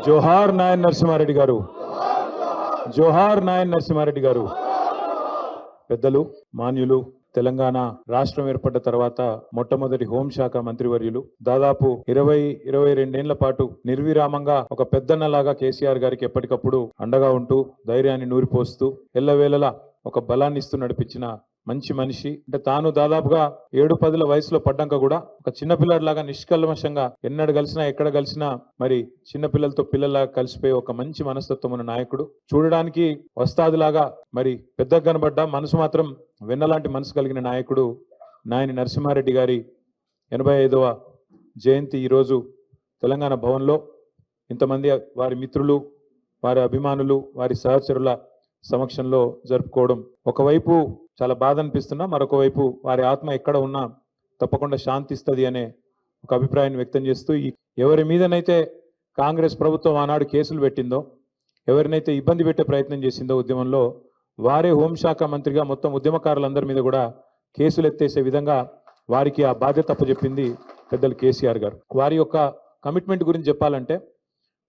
జోహార్ నాయన్ నరసింహారెడ్డి గారు. జోహార్ నాయన్ నరసింహారెడ్డి గారు. పెద్దలు మాన్యులు తెలంగాణ రాష్ట్రం ఏర్పడ్డ తర్వాత మొట్టమొదటి హోంశాఖ మంత్రివర్యులు. దాదాపు ఇరవై ఇరవై రెండేళ్ళ పాటు నిర్విరామంగా ఒక పెద్దన్నలాగా కేసీఆర్ గారికి ఎప్పటికప్పుడు అండగా ఉంటూ ధైర్యాన్ని నూరిపోస్తూ ఎల్లవేళలా ఒక బలాన్ని ఇస్తూ నడిపించిన మంచి మనిషి. అంటే తాను దాదాపుగా ఏడు పదుల వయసులో పడ్డాక కూడా ఒక చిన్నపిల్లడిలాగా నిష్కల్మషంగా ఎన్నడు కలిసినా ఎక్కడ కలిసినా మరి చిన్నపిల్లలతో పిల్లల్లాగా కలిసిపోయి ఒక మంచి మనస్తత్వం ఉన్న నాయకుడు. చూడడానికి వస్తాదిలాగా మరి పెద్దగా కనబడ్డా మనసు మాత్రం వెన్నలాంటి మనసు కలిగిన నాయకుడు నాయని నరసింహారెడ్డి గారి ఎనభై ఐదవ జయంతి ఈరోజు తెలంగాణ భవన్లో. ఇంతమంది వారి మిత్రులు వారి అభిమానులు వారి సహచరుల సమక్షంలో జరుపుకోవడం. ఒకవైపు చాలా బాధ అనిపిస్తున్నా మరొక వైపు వారి ఆత్మ ఎక్కడ ఉన్నా తప్పకుండా శాంతిస్తుంది అనే ఒక అభిప్రాయాన్ని వ్యక్తం చేస్తూ ఎవరి మీదనైతే కాంగ్రెస్ ప్రభుత్వం ఆనాడు కేసులు పెట్టిందో ఎవరినైతే ఇబ్బంది పెట్టే ప్రయత్నం చేసిందో ఉద్యమంలో వారే హోంశాఖ మంత్రిగా మొత్తం ఉద్యమకారులందరి మీద కూడా కేసులు ఎత్తేసే విధంగా వారికి ఆ బాధ్యత అప్పచెప్పింది పెద్దలు కేసీఆర్ గారు. వారి యొక్క కమిట్మెంట్ గురించి చెప్పాలంటే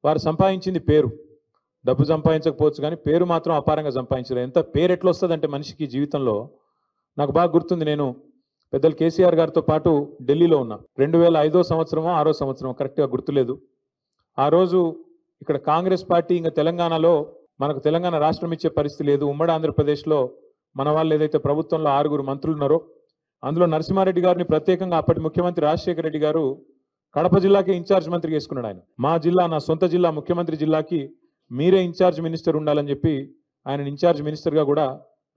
వారు సంపాదించింది పేరు. డబ్బు సంపాదించకపోవచ్చు కానీ పేరు మాత్రం అపారంగా సంపాదించారు ఎంత పేరు ఎట్లా వస్తుందంటే మనిషికి జీవితంలో? నాకు బాగా గుర్తుంది నేను పెద్దలు కేసీఆర్ గారితో పాటు ఢిల్లీలో ఉన్నా. రెండు వేల ఐదో సంవత్సరమో ఆరో సంవత్సరమో కరెక్ట్గా గుర్తులేదు. ఆ రోజు ఇక్కడ కాంగ్రెస్ పార్టీ ఇంకా తెలంగాణలో మనకు తెలంగాణ రాష్ట్రం ఇచ్చే పరిస్థితి లేదు. ఉమ్మడి ఆంధ్రప్రదేశ్లో మన వాళ్ళు ఏదైతే ప్రభుత్వంలో ఆరుగురు మంత్రులు ఉన్నారో అందులో నరసింహారెడ్డి గారిని ప్రత్యేకంగా అప్పటి ముఖ్యమంత్రి రాజశేఖర రెడ్డి గారు కడప జిల్లాకి ఇన్ఛార్జ్ మంత్రి వేసుకున్నాడు ఆయన. మా జిల్లా నా సొంత జిల్లా ముఖ్యమంత్రి జిల్లాకి మీరే ఇన్ఛార్జ్ మినిస్టర్ ఉండాలని చెప్పి ఆయన ఇన్ఛార్జ్ మినిస్టర్గా కూడా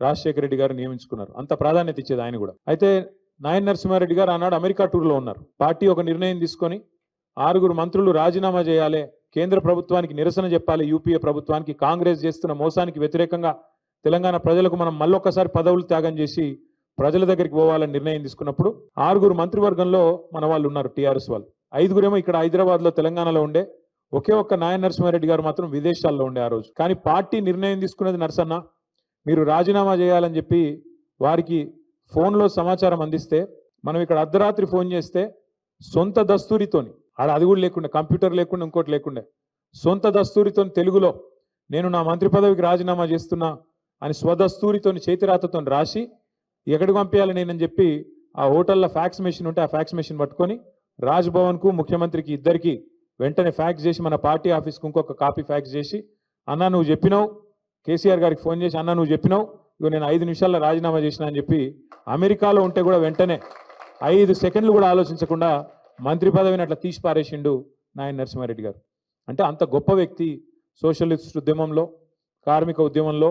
రాజశేఖర రెడ్డి గారు నియమించుకున్నారు. అంత ప్రాధాన్యత ఇచ్చేది ఆయన కూడా. అయితే నాయన్ నరసింహారెడ్డి గారు ఆనాడు అమెరికా టూర్లో ఉన్నారు. పార్టీ ఒక నిర్ణయం తీసుకొని ఆరుగురు మంత్రులు రాజీనామా చేయాలి కేంద్ర ప్రభుత్వానికి నిరసన చెప్పాలి యూపీఏ ప్రభుత్వానికి కాంగ్రెస్ చేస్తున్న మోసానికి వ్యతిరేకంగా తెలంగాణ ప్రజలకు మనం మళ్ళొక్కసారి పదవులు త్యాగం చేసి ప్రజల దగ్గరికి పోవాలని నిర్ణయం తీసుకున్నప్పుడు ఆరుగురు మంత్రివర్గంలో మన వాళ్ళు ఉన్నారు టీఆర్ఎస్ వాళ్ళు. ఐదుగురేమో ఇక్కడ హైదరాబాద్లో తెలంగాణలో ఉండే ఒకే ఒక్క నాయన నరసింహారెడ్డి గారు మాత్రం విదేశాల్లో ఉండే ఆ రోజు. కానీ పార్టీ నిర్ణయం తీసుకున్నది నరసన్న. మీరు రాజీనామా చేయాలని చెప్పి వారికి ఫోన్లో సమాచారం అందిస్తే మనం ఇక్కడ అర్ధరాత్రి ఫోన్ చేస్తే సొంత దస్తూరితోని ఆడ అది కూడా లేకుండా కంప్యూటర్ లేకుండా ఇంకోటి లేకుండా సొంత దస్తూరితో తెలుగులో నేను నా మంత్రి పదవికి రాజీనామా చేస్తున్నా అని స్వదస్తూరితో చేతిరాతతో రాసి ఎక్కడికి పంపించాలి నేనని చెప్పి ఆ హోటల్లో ఫ్యాక్స్ మెషిన్ ఉంటే ఆ ఫ్యాక్స్ మెషిన్ పట్టుకొని రాజ్భవన్కు ముఖ్యమంత్రికి ఇద్దరికి వెంటనే ఫ్యాక్స్ చేసి మన పార్టీ ఆఫీస్కి ఇంకొక కాపీ ఫ్యాక్స్ చేసి అన్న నువ్వు చెప్పినావు. కేసీఆర్ గారికి ఫోన్ చేసి అన్న నువ్వు చెప్పినావు. ఇగో నేను ఐదు నిమిషాల్లో రాజీనామా చేసిన అని చెప్పి అమెరికాలో ఉంటే కూడా వెంటనే ఐదు సెకండ్లు కూడా ఆలోచించకుండా మంత్రి పదవిని అట్లా తీసి పారేసిండు నాయన నరసింహారెడ్డి గారు. అంటే అంత గొప్ప వ్యక్తి సోషలిస్ట్ ఉద్యమంలో కార్మిక ఉద్యమంలో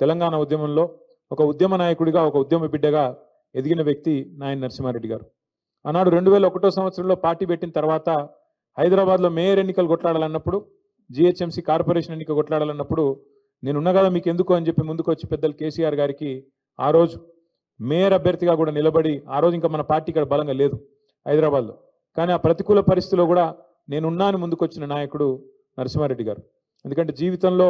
తెలంగాణ ఉద్యమంలో ఒక ఉద్యమ నాయకుడిగా ఒక ఉద్యమ బిడ్డగా ఎదిగిన వ్యక్తి నాయన నరసింహారెడ్డి గారు. ఆనాడు రెండు వేల ఒకటో సంవత్సరంలో పార్టీ పెట్టిన తర్వాత హైదరాబాద్లో మేయర్ ఎన్నికలు కొట్లాడాలన్నప్పుడు జిహెచ్ఎంసీ కార్పొరేషన్ ఎన్నిక కొట్లాడాలన్నప్పుడు నేను ఉన్నగా కదా మీకు ఎందుకు అని చెప్పి ముందుకు వచ్చి పెద్దలు కేసీఆర్ గారికి ఆ రోజు మేయర్ అభ్యర్థిగా కూడా నిలబడి ఆ రోజు ఇంకా మన పార్టీ ఇక్కడ బలంగా లేదు హైదరాబాద్లో. కానీ ఆ ప్రతికూల పరిస్థితిలో కూడా నేనున్నాను ముందుకొచ్చిన నాయకుడు నరసింహారెడ్డి గారు. ఎందుకంటే జీవితంలో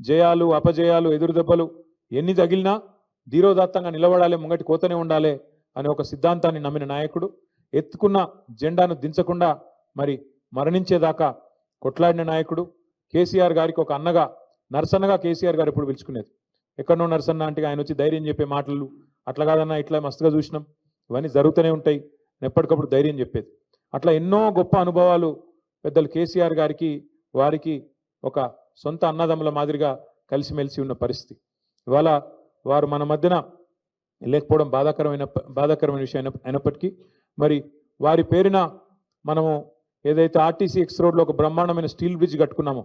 జయాలు అపజయాలు ఎదురుదెబ్బలు ఎన్ని తగిలినా ధీరోదాత్తంగా నిలబడాలి ముంగటి కోతనే ఉండాలి అనే ఒక సిద్ధాంతాన్ని నమ్మిన నాయకుడు ఎత్తుకున్న జెండాను దించకుండా మరి మరణించేదాకా కొట్లాడిన నాయకుడు కేసీఆర్ గారికి ఒక అన్నగా నరసన్నగా కేసీఆర్ గారు ఎప్పుడు పిలుచుకునేది. ఎక్కడనో నర్సన్న అంటే ఆయన వచ్చి ధైర్యం చెప్పే మాటలు అట్లా కాదన్నా ఇట్లా మస్తుగా చూసినాం. ఇవన్నీ జరుగుతూనే ఉంటాయి. ఎప్పటికప్పుడు ధైర్యం చెప్పేది. అట్లా ఎన్నో గొప్ప అనుభవాలు పెద్దలు కేసీఆర్ గారికి వారికి ఒక సొంత అన్నదమ్ముల మాదిరిగా కలిసిమెలిసి ఉన్న పరిస్థితి. ఇవాళ వారు మన మధ్యన లేకపోవడం బాధాకరమైన బాధాకరమైన విషయం అయిన- అయినప్పటికీ మరి వారి పేరున మనము ఏదైతే ఆర్టీసీ ఎక్స్ రోడ్లో ఒక బ్రహ్మాండమైన స్టీల్ బ్రిడ్జ్ కట్టుకున్నామో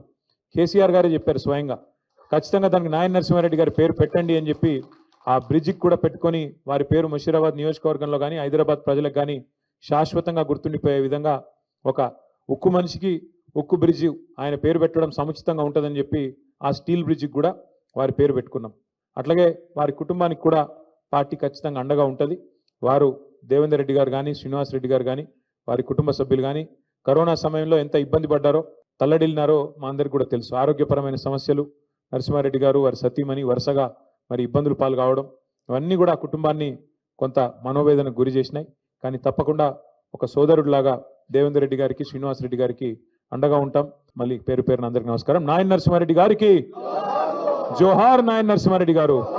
కేసీఆర్ గారే చెప్పారు స్వయంగా ఖచ్చితంగా దానికి నాయన నరసింహారెడ్డి గారి పేరు పెట్టండి అని చెప్పి ఆ బ్రిడ్జికి కూడా పెట్టుకొని వారి పేరు ముషీరాబాద్ నియోజకవర్గంలో కానీ హైదరాబాద్ ప్రజలకు కానీ శాశ్వతంగా గుర్తుండిపోయే విధంగా ఒక ఉక్కు మనిషికి ఉక్కు బ్రిడ్జి ఆయన పేరు పెట్టడం సముచితంగా ఉంటుందని చెప్పి ఆ స్టీల్ బ్రిడ్జికి కూడా వారి పేరు పెట్టుకున్నాం. అట్లాగే వారి కుటుంబానికి కూడా పార్టీ ఖచ్చితంగా అండగా ఉంటుంది. వారు దేవేందర్ రెడ్డి గారు కానీ శ్రీనివాస్ రెడ్డి గారు కానీ వారి కుటుంబ సభ్యులు కానీ కరోనా సమయంలో ఎంత ఇబ్బంది పడ్డారో తల్లడిల్లినారో మా అందరికి కూడా తెలుసు. ఆరోగ్యపరమైన సమస్యలు నరసింహారెడ్డి గారు వారి సతీమణి వరుసగా మరి ఇబ్బందులు పాలు కావడం ఇవన్నీ కూడా ఆ కుటుంబాన్ని కొంత మనోవేదనకు గురి చేసినాయి. కానీ తప్పకుండా ఒక సోదరుడిలాగా దేవేందర్ రెడ్డి గారికి శ్రీనివాస్ రెడ్డి గారికి అండగా ఉంటాం. మళ్ళీ పేరు పేరున అందరికి నమస్కారం. నాయన నరసింహారెడ్డి గారికి. జోహార్ నాయన్ నరసింహారెడ్డి గారు.